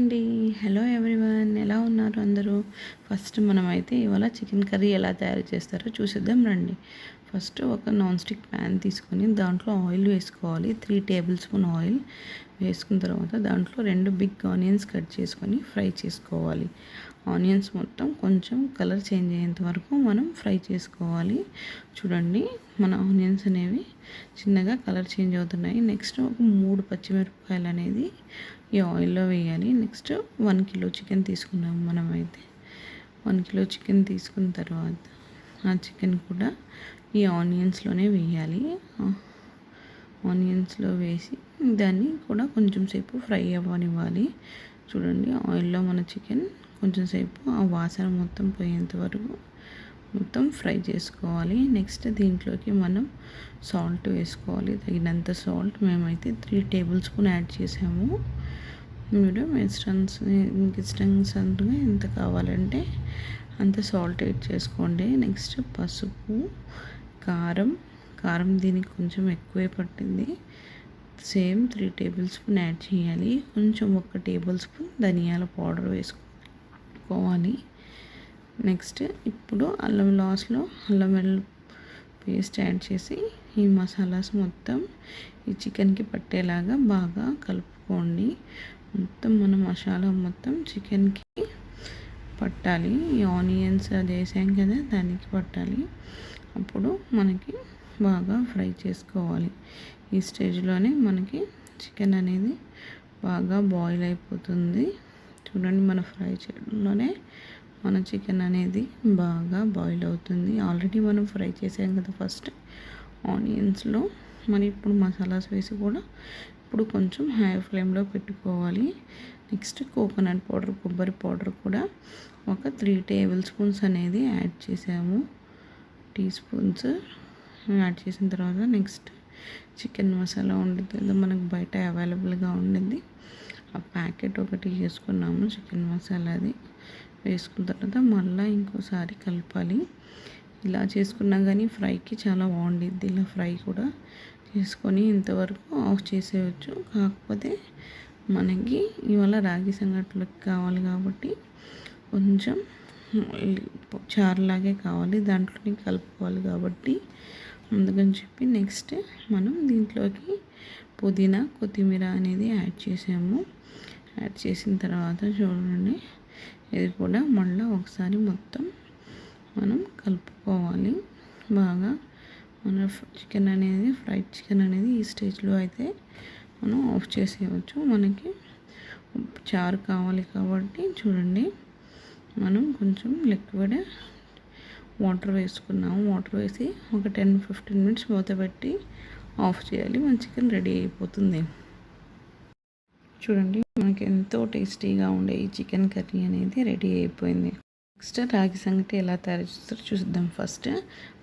అండి. Hello everyone ఎలా ఉన్నారు అందరూ? ఫస్ట్ మనమైతే ఇవాళ చికెన్ కర్రీ ఎలా తయారు చేస్తారో చూసిద్దాం రండి. ఫస్ట్ ఒక నాన్ స్టిక్ ప్యాన్ తీసుకొని దాంట్లో ఆయిల్ వేసుకోవాలి. త్రీ టేబుల్ స్పూన్ ఆయిల్ వేసుకున్న తర్వాత దాంట్లో రెండు బిగ్ ఆనియన్స్ కట్ చేసుకొని ఫ్రై చేసుకోవాలి. ఆనియన్స్ మొత్తం కొంచెం కలర్ చేంజ్ అయ్యేంత వరకు మనం ఫ్రై చేసుకోవాలి. చూడండి మన ఆనియన్స్ అనేవి చిన్నగా కలర్ చేంజ్ అవుతున్నాయి. నెక్స్ట్ ఒక మూడు పచ్చిమిరపకాయలు అనేది ఈ ఆయిల్లో వేయాలి. నెక్స్ట్ వన్ కిలో చికెన్ తీసుకున్నాం మనమైతే. వన్ కిలో చికెన్ తీసుకున్న తర్వాత ఆ చికెన్ కూడా ఈ ఆనియన్స్లోనే వేయాలి. ఆనియన్స్లో వేసి దాన్ని కూడా కొంచెం సేపు ఫ్రై అవ్వనివ్వాలి. చూడండి ఆయిల్లో మన చికెన్ కొంచెం సేపు ఆ వాసన మొత్తం పోయేంత వరకు మొత్తం ఫ్రై చేసుకోవాలి. నెక్స్ట్ దీంట్లోకి మనం సాల్ట్ వేసుకోవాలి. తగినంత సాల్ట్ మేమైతే త్రీ టేబుల్ స్పూన్ యాడ్ చేసాము. మీరు ఇష్టన్స్ మీకు ఇష్టంగా ఎంత కావాలంటే అంత సాల్ట్ యాడ్ చేసుకోండి. నెక్స్ట్ పసుపు కారం కారం దీనికి కొంచెం ఎక్కువే పట్టింది. Same three tablespoon add చేయాలి. కొంచెం ఒక టేబుల్ స్పూన్ ధనియాల పౌడర్ వేసుకోవాలి. నెక్స్ట్ ఇప్పుడు అల్లం లాస్లో అల్లం వెల్లు పేస్ట్ యాడ్ చేసి ఈ మసాలాస్ మొత్తం ఈ చికెన్కి పట్టేలాగా బాగా కలుపుకోండి. మొత్తం మన మసాలా మొత్తం చికెన్కి పట్టాలి. ఈ ఆనియన్స్ అది వేసాం కదా దానికి పట్టాలి. అప్పుడు మనకి బాగా ఫ్రై చేసుకోవాలి. ఈ స్టేజ్లోనే మనకి చికెన్ అనేది బాగా బాయిల్ అయిపోతుంది. చూడండి మన ఫ్రై చేయడంలోనే మన చికెన్ అనేది బాగా బాయిల్ అవుతుంది. ఆల్రెడీ మనం ఫ్రై చేసాం కదా ఫస్ట్. ఆనియన్స్లో మరి ఇప్పుడు మసాలాస్ వేసి కూడా ఇప్పుడు కొంచెం హై ఫ్లేమ్లో పెట్టుకోవాలి. నెక్స్ట్ కోకోనట్ పౌడర్ కొబ్బరి పౌడర్ కూడా ఒక త్రీ టేబుల్ స్పూన్స్ అనేది యాడ్ చేసాము. టీ స్పూన్స్ యాడ్ చేసిన తర్వాత నెక్స్ట్ చికెన్ మసాలా ఉండుతుంది మనకు బయట అవైలబుల్గా ఉండింది ఆ ప్యాకెట్ ఒకటి చేసుకున్నాము చికెన్ మసాలాది. వేసుకున్న తర్వాత మళ్ళీ ఇంకోసారి కలపాలి. ఇలా చేసుకున్నా కానీ ఫ్రైకి చాలా బాగుండిద్ది ఇలా ఫ్రై కూడా చేసుకొని ఇంతవరకు ఆఫ్ చేసేయచ్చు. కాకపోతే మనకి ఇవాళ రాగి సంగట్లోకి కావాలి కాబట్టి కొంచెం చారులాగే కావాలి దాంట్లోనే కలుపుకోవాలి కాబట్టి అందుకని చెప్పి నెక్స్ట్ మనం దీంట్లోకి పుదీనా కొత్తిమీర అనేది యాడ్ చేసాము. యాడ్ చేసిన తర్వాత చూడండి ఇది కూడా మళ్ళీ ఒకసారి మొత్తం మనం కలుపుకోవాలి. బాగా మన చికెన్ అనేది ఫ్రైడ్ చికెన్ అనేది ఈ స్టేజ్లో అయితే మనం ఆఫ్ చేసేయవచ్చు. మనకి చారు కావాలి కాబట్టి చూడండి మనం కొంచెం లిక్విడ్ వాటర్ వేసుకున్నాము. వాటర్ వేసి ఒక టెన్ ఫిఫ్టీన్ మినిట్స్ మూత పెట్టి ఆఫ్ చేయాలి. మన చికెన్ రెడీ అయిపోతుంది. చూడండి మనకి ఎంతో టేస్టీగా ఉండే ఈ చికెన్ కర్రీ అనేది రెడీ అయిపోయింది. నెక్స్ట్ రాగి సంగటి ఎలా తయారు చేస్తారో చూద్దాం. ఫస్ట్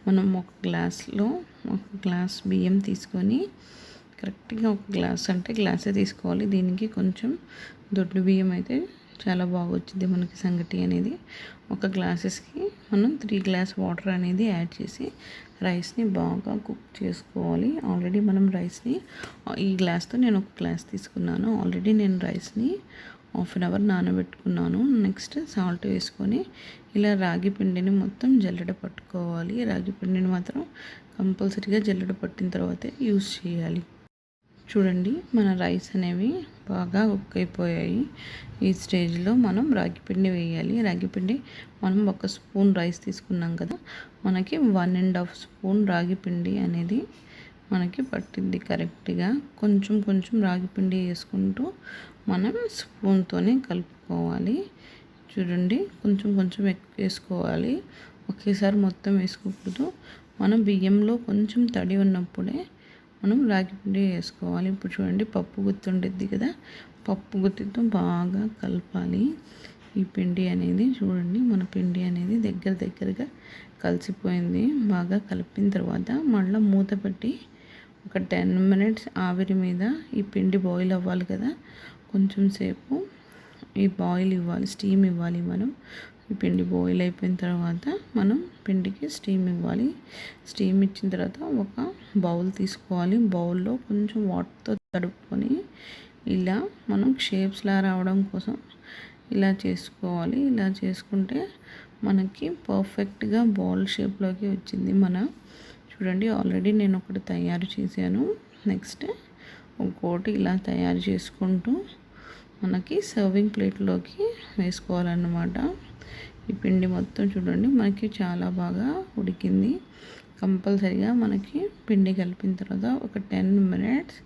మనం ఒక గ్లాస్లో ఒక గ్లాస్ బియ్యం తీసుకొని కరెక్ట్గా ఒక గ్లాస్ అంటే గ్లాసే తీసుకోవాలి. దీనికి కొంచెం దొడ్డు బియ్యం అయితే చాలా బాగా వచ్చింది మనకి సంగటి అనేది. ఒక గ్లాసెస్కి మనం త్రీ గ్లాస్ వాటర్ అనేది యాడ్ చేసి రైస్ని బాగా కుక్ చేసుకోవాలి. ఆల్రెడీ మనం రైస్ని ఈ గ్లాస్తో నేను ఒక గ్లాస్ తీసుకున్నాను. ఆల్రెడీ నేను రైస్ని హాఫ్ అన్ అవర్ నానబెట్టుకున్నాను. నెక్స్ట్ సాల్ట్ వేసుకొని ఇలా రాగి పిండిని మొత్తం జల్లెడ పట్టుకోవాలి. రాగి పిండిని మాత్రం కంపల్సరీగా జల్లెడ పట్టిన తర్వాతే యూస్ చేయాలి. చూడండి మన రైస్ అనేవి బాగా కుక్ అయిపోయాయి. ఈ స్టేజ్లో మనం రాగిపిండి వేయాలి. రాగిపిండి మనం ఒక స్పూన్ రైస్ తీసుకున్నాం కదా మనకి వన్ అండ్ హాఫ్ స్పూన్ రాగిపిండి అనేది మనకి పట్టింది కరెక్ట్గా. కొంచెం కొంచెం రాగిపిండి వేసుకుంటూ మనం స్పూన్తోనే కలుపుకోవాలి. చూడండి కొంచెం కొంచెం ఎక్కువ వేసుకోవాలి. ఒకేసారి మొత్తం వేసుకోకూడదు. మనం బియ్యంలో కొంచెం తడి ఉన్నప్పుడే మనం రాగి పిండి వేసుకోవాలి. ఇప్పుడు చూడండి పప్పు గుత్తి ఉండిద్ది కదా. పప్పు గుత్తితో బాగా కలపాలి. ఈ పిండి అనేది చూడండి మన పిండి అనేది దగ్గర దగ్గరగా కలిసిపోయింది. బాగా కలిపిన తర్వాత మళ్ళీ మూత పెట్టి ఒక టెన్ మినిట్స్ ఆవిరి మీద ఈ పిండి బాయిల్ అవ్వాలి కదా. కొంచెం సేపు ఈ బాయిల్ ఇవ్వాలి స్టీమ్ ఇవ్వాలి మనం. ఈ పిండి బాయిల్ అయిపోయిన తర్వాత మనం పిండికి స్టీమ్ ఇవ్వాలి. స్టీమ్ ఇచ్చిన తర్వాత ఒక బౌల్ తీసుకోవాలి. బౌల్లో కొంచెం వాటర్తో తడుపుకొని ఇలా మనం షేప్స్లా రావడం కోసం ఇలా చేసుకోవాలి. ఇలా చేసుకుంటే మనకి పర్ఫెక్ట్గా బాల్ షేప్లోకి వచ్చింది మన చూడండి ఆల్రెడీ నేను ఒకటి తయారు చేశాను. నెక్స్ట్ ఇంకోటి ఇలా తయారు చేసుకుంటూ మనకి సర్వింగ్ ప్లేట్లోకి వేసుకోవాలన్నమాట. ఈ పిండి మొత్తం చూడండి మనకి చాలా బాగా ఉడికింది. కంపల్సరిగా మనకి పిండి కలిపిన తర్వాత ఒక టెన్ మినిట్స్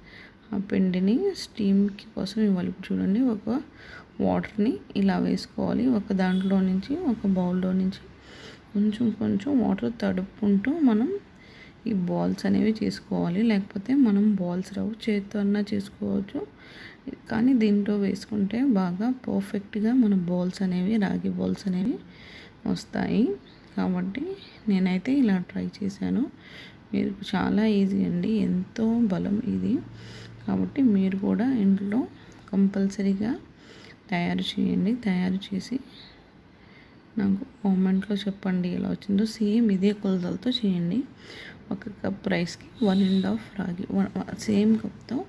ఆ పిండిని స్టీమ్కి కోసం ఇవ్వాలి. చూడండి ఒక వాటర్ని ఇలా వేసుకోవాలి. ఒక దాంట్లో నుంచి ఒక బౌల్లో నుంచి కొంచెం కొంచెం వాటర్ తడుపుకుంటూ మనం ఈ బాల్స్ అనేవి చేసుకోవాలి. లేకపోతే మనం బాల్స్ రావు చేతితో అన్నా చేసుకోవచ్చు. కానీ దీంట్లో వేసుకుంటే బాగా పర్ఫెక్ట్గా మన బౌల్స్ అనేవి రాగి బౌల్స్ అనేవి వస్తాయి. కాబట్టి నేనైతే ఇలా ట్రై చేశాను. మీరు చాలా ఈజీ అండి. ఎంతో బలం ఇది. కాబట్టి మీరు కూడా ఇంట్లో కంపల్సరీగా తయారు చేయండి. తయారు చేసి నాకు కామెంట్లో చెప్పండి ఎలా వచ్చిందో. సేమ్ ఇదే కొలతలతో చేయండి. ఒక కప్ రైస్కి one and half ragi same కప్తో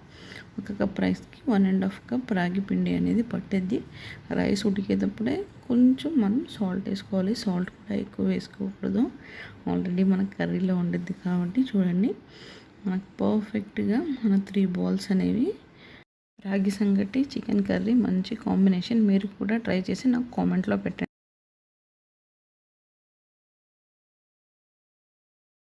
ఒక కప్ రైస్కి వన్ అండ్ హాఫ్ కప్ రాగి పిండి అనేది పట్టేది రైస్ ఉడికేటప్పుడే కొంచెం మనం సాల్ట్ వేసుకోవాలి. సాల్ట్ కూడా ఎక్కువ వేసుకోకూడదు. ఆల్రెడీ మన కర్రీలో ఉండేది కాబట్టి చూడండి. మనకు పర్ఫెక్ట్గా మన త్రీ బాల్స్ అనేవి రాగి సంగటి చికెన్ కర్రీ మంచి కాంబినేషన్. మీరు కూడా ట్రై చేసి నాకు కామెంట్లో పెట్టండి.